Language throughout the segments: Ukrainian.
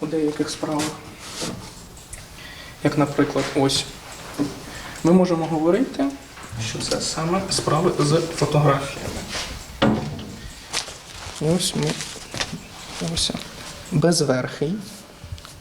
у деяких справах. Як, наприклад, ось. Ми можемо говорити, що це саме справи з фотографіями. Ось ми. Ось. Безверхий.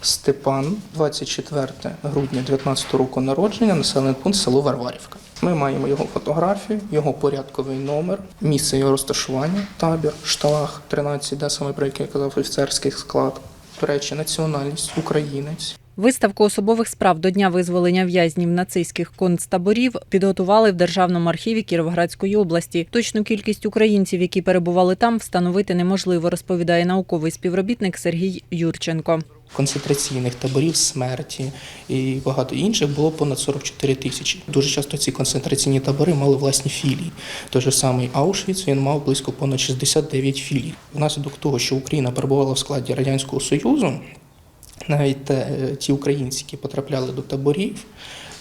Степан, 24 грудня 19 року народження, населений пункт село Варварівка. Ми маємо його фотографію, його порядковий номер, місце його розташування, табір, шталах 13, де саме про який я казав офіцерський склад. До речі, національність українець. Виставку особових справ до дня визволення в'язнів нацистських концтаборів підготували в Державному архіві Кіровоградської області. Точну кількість українців, які перебували там, встановити неможливо, розповідає науковий співробітник Сергій Юрченко. концентраційних таборів смерті і багато інших було понад 44 тисячі. Дуже часто ці концентраційні табори мали власні філії. Той же самий Аушвіц він мав близько понад 69 філій. Внаслідок того, що Україна перебувала в складі радянського союзу. Навіть е, ті українці, які потрапляли до таборів,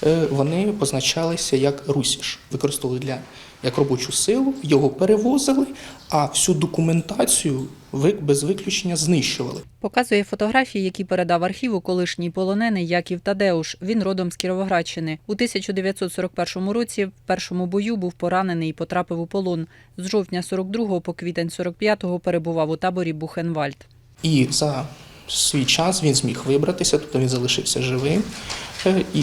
е, вони позначалися як русіш, використовували для як робочу силу, його перевозили, а всю документацію без виключення знищували. Показує фотографії, які передав архіву колишній полонений Яків Тадеуш. Він родом з Кіровоградщини. У 1941 році в першому бою був поранений і потрапив у полон. З жовтня 42 по квітень 45 перебував у таборі Бухенвальд. І за свій час він зміг вибратися, тобто він залишився живим. Е, І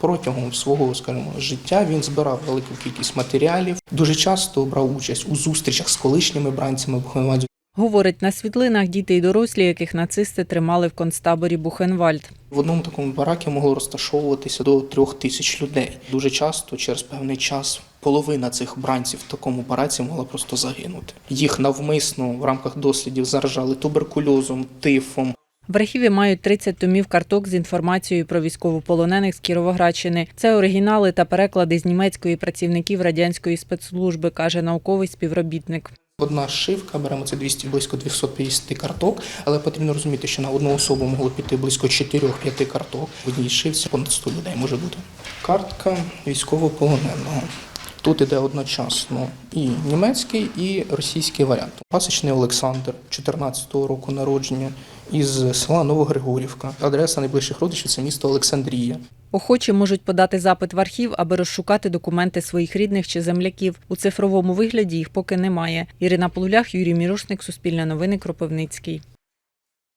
протягом свого, скажімо, життя він збирав велику кількість матеріалів. Дуже часто брав участь у зустрічах з колишніми бранцями Бухенвальду. Говорить, на світлинах діти й дорослі, яких нацисти тримали в концтаборі Бухенвальд. В одному такому баракі могло розташовуватися до трьох тисяч людей. Дуже часто, через певний час, половина цих бранців в такому бараці могла просто загинути. Їх навмисно в рамках дослідів заражали туберкульозом, тифом, В архіві мають 30 томів карток з інформацією про військовополонених з Кіровоградщини. Це оригінали та переклади з німецької працівників радянської спецслужби, каже науковий співробітник. Одна шивка, беремо це 200, близько 250 карток, але потрібно розуміти, що на одну особу могло піти близько 4-5 карток. В одній шивці понад 100 людей може бути. Картка військовополоненого. Тут іде одночасно і німецький, і російський варіант. Пасічний Олександр, 14-го року народження, із села Новогригорівка. Адреса найближчих родичів це місто Олександрія. Охочі можуть подати запит в архів, аби розшукати документи своїх рідних чи земляків. У цифровому вигляді їх поки немає. Ірина Полулях, Юрій Мірошник, Суспільне новини, Кропивницький.